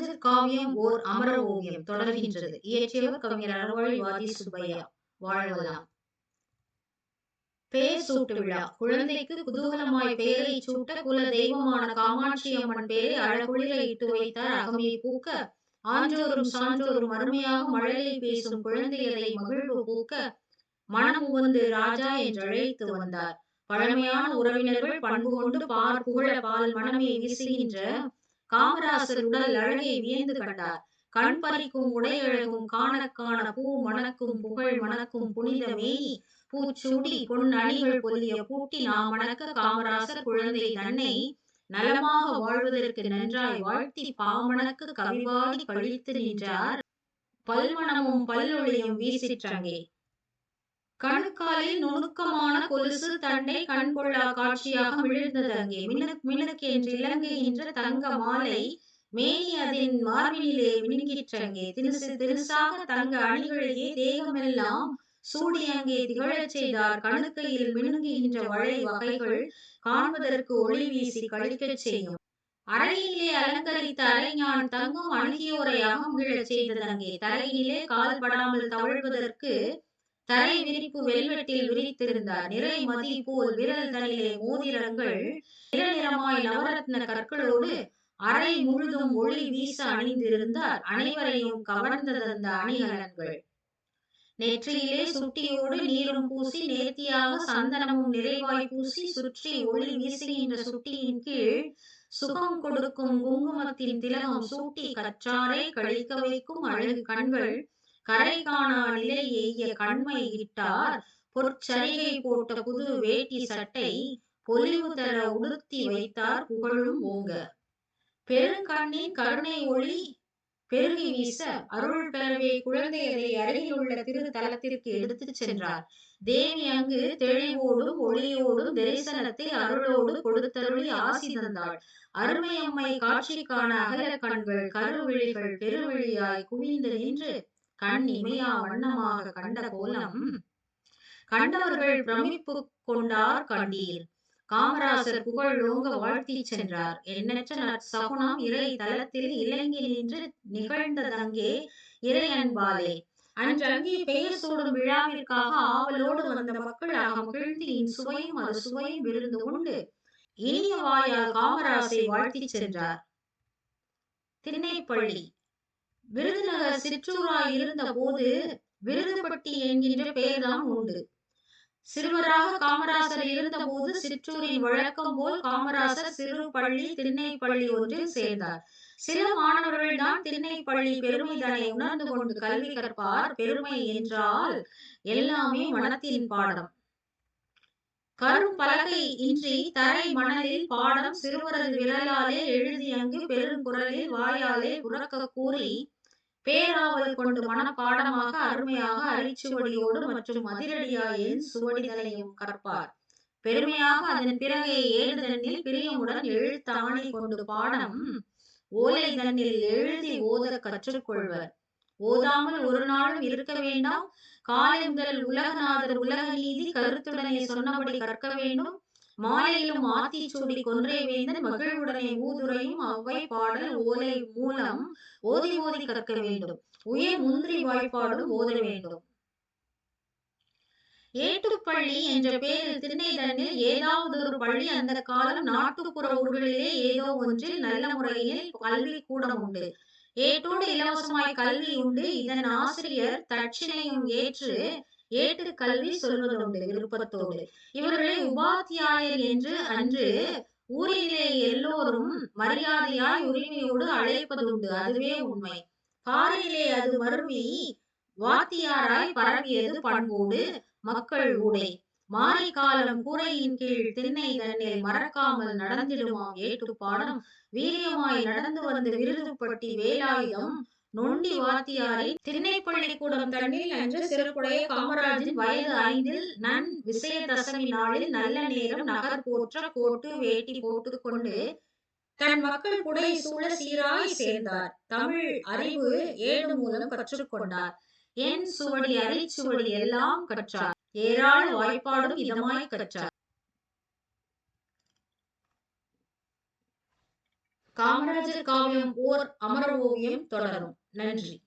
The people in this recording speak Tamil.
காமராஜர் காவியம் ஓர் அமர ஓவியம் தொடர்கின்றது. இயற்றியவர் கவிஞர் அறவழிவாதி சுப்பையா. வாழ்வலாம் பெயர் சூட்டு விழா. குழந்தைக்கு குதூகலமாய் பெயரை சூட்ட குல தெய்வமான காமாட்சி அம்மன் பெயரை அழகுளிர இட்டு வைத்தார். அகமையை பூக்க ஆன்றோரும் சான்றோரும் அருமையாக மழலை பேசும் குழந்தையதை மகிழ்வு பூக்க மனம் உவந்து ராஜா என்று அழைத்து வந்தார். பழமையான உறவினர்கள் பண்பு கொண்டு பார் புகழ பால் மனமே வீசுகின்ற காமராசர் உடல் அழகை வியந்து கண்டார். கண் பறிக்கும் உடையழகும் காண காண பூ மணக்கும் புகழ் மணக்கும் புனித மேனி. பொன் அணிகள் பொல்லிய பூட்டி நாம் மணக்க காமராசர் குழந்தை தன்னை நலமாக வாழ்வதற்கு நன்றாய் வாழ்த்தி பாமணக்கு கவிவாடி கழித்து நின்றார். பல்மணமும் பல்லொழியும் வீசிற்றங்கே. கணுக்காலில் நுணுக்கமான கொலுசு தண்டை கண்கொள்ளா காட்சியாக விழுந்தது அங்கே. மினுக் மினுக்கு என்று இலங்குகின்ற தங்க மாலை மேனி அதன் மார்பினிலே மினுங்கிற்றங்கே திருசு திருசாக தங்க அணிகளையே தேகமெல்லாம் சூடி அங்கே திகழச் செய்தார். கணுக்கையில் மினுங்குகின்ற வளை வகைகள் காண்பதற்கு ஒளி வீசி கழிக்கச் செய்யும். அறையிலே அலங்கரித்த அரைஞான் தங்கும் அணுகியோரை அகமிழச் செய்தது அங்கே. தரையிலே கால் படாமல் தவழ்வதற்கு தரை விரிப்பு வெல்வெட்டில் விரித்திருந்தார். நிறை மதி போல் விரல் தனிலே மோதிரங்கள் நிறநிறமாய் நவரத்ன கற்களோடு அறை முழுதும் ஒளி வீச அணிந்திருந்தார். அனைவரையும் கவர்ந்தது அணிகலன்கள். நெற்றியிலே சுட்டியோடு நீரும் பூசி நேர்த்தியாக சந்தனமும் நிறைவாய் பூசி சுற்றி ஒளி வீசுகின்ற சுட்டியின் கீழ் சுகம் கொடுக்கும் குங்குமத்தின் திலகம் சூட்டி கற்றாரை கழிக்க வைக்கும் அழகு கண்கள் கரை காணா நிலை எய்ய கண்மை இட்டார். பொற்சரிகை போட்ட புது வேட்டி சட்டை பொலிவு தர உடுத்தி வைத்தார் புகழும் ஓங்க. பெருங்கண்ணின் கருணை ஒளி பெருகி வீச அருள் பெறவே குழந்தையரை அருகில் உள்ள திருத்தலத்திற்கு எடுத்து சென்றார். தேவி அங்கு தெளிவோடும் ஒளியோடும் தரிசனத்தை அருளோடு கொடுத்தருளி ஆசி தந்தாள். அருமையம்மை காட்சி காண அகல கண்கள் கருவிழிகள் பெருவிழியாய் குவிந்து நின்று கண் இமையா வண்ணமாக கண்ட கோலம் கண்டவர்கள் பிரமிப்பு கொண்டார் கண்டீர். காமராசர் புகழ் ஓங்க வாழ்த்தி சென்றார். எண்ணற்ற நற்சகுணம் இறை தலத்தில் இலங்கி நின்று நிகழ்ந்ததங்கே இறை அன்பாலே. அன்றங்கே பெயர் சூடும் விழாவிற்காக ஆவலோடு வந்த மக்கள் மகிழ்ந்து இன் சுவையும் அது சுவையும் விருந்து உண்டு. இனிய வாயால் காமராசை வாழ்த்தி சென்றார். திண்ணைப்பள்ளி. விருதுநகர் சிற்றூராய் இருந்த போது விருதுப்பட்டி என்கின்ற பெயர்தான் உண்டு. சிறுவராக காமராசர் இருந்தபோது சிற்றூரின் வழக்கம் போல் காமராசர் சிறு பள்ளி திண்ணைப்பள்ளி ஒன்றில் சேர்ந்தார். சில மாணவர்கள் தான் பெருமை பெருமைதனை உணர்ந்து கொண்டு கல்வி கற்பார். பெருமை என்றால் எல்லாமே மனத்தின் பாடம். கரும் பலகை இன்றி தரை மணலில் பாடம் சிறுவரது விரலாலே எழுதி அங்கு பெருங்குரலில் வாயாலே உறக்க கூறி பேராவல் கொண்டு மனப்பாடமாக அருமையாக அரிச்சுவடியோடு மற்றும் அதிரடியாயின் சுவடிதலையும் கற்பார் பெருமையாக அதன் பிறகே ஏழுதனில் பிரியமுடன் எழுத்தாணை கொண்டு பாடம் ஓலை தன்னில் எழுதி ஓத கற்றுக்கொள்வர். ஓதாமல் ஒரு நாளும் இருக்க வேண்டாம். காலை முதல் உலகநாதர் உலக நீதி கருத்துடனே சொன்னபடி கற்க வேண்டும். மாலையிலும் ஆத்திச்சூடி கொன்றை வேந்தன் மகிழ்வுடனே ஊதுரையும் அவ்வை பாடல் ஓலை மூலம் ஓதி ஓதி கற்க வேண்டும். உயர் முந்திரி வாய்ப்பாடும் ஓத வேண்டும். ஏட்டுப்பள்ளி என்ற பெயரில் திருநெய்தனில் ஏதாவது ஒரு பள்ளி அந்த காலம் நாட்டுப்புற ஊர்களிலே ஏதோ ஒன்றில் நல்ல முறையில் கல்வி கூடம் உண்டு. ஏட்டோடு இலவசமாய் கல்வி உண்டு. இதன் ஆசிரியர் தட்சிணையும் ஏற்று ஏட்டு கல்வி சொல்வதுண்டு விருப்பத்தோடு. இவர்களை உபாத்தியாயர் என்று அன்று ஊரிலே எல்லோரும் மரியாதையாய் உரிமையோடு அழைப்பதுண்டு. அதுவே உண்மை. பாறையிலே அது மருவி வாத்தியாராய் பரவியது பண்போடு மக்கள் உடை மாலை காலம் கூரையின் கீழ் திண்ணை தன்னை மறக்காமல் நடந்திடுமாம். ஏட்டு பாடம் வீரியமாய் நடந்து வந்த விருதுப்பட்டி வேலாயுதம் நொண்டி வாத்தியாரை திண்ணைப்பள்ளிக்கூடம் தண்ணில் அன்று சிறப்புடைய காமராஜின் வயது ஐந்தில் நன் விசயதசமி நாளில் நல்ல நேரம் நகர் போற்ற கோட்டு வேட்டி போட்டுக் கொண்டு தன் மக்கள் புடை சூழ சீராய் சேர்ந்தார். தமிழ் அறிவு ஏடு மூலம் கற்றுக்கொண்டார் என் சுவடி அரிச்சுவடி எல்லாம் கற்றார். ஏராள வாய்ப்பாடும் இதமாய் கற்றார். காமராஜர் காவியம் ஓர் அமர ஓவியம் தொடரும். நன்றி.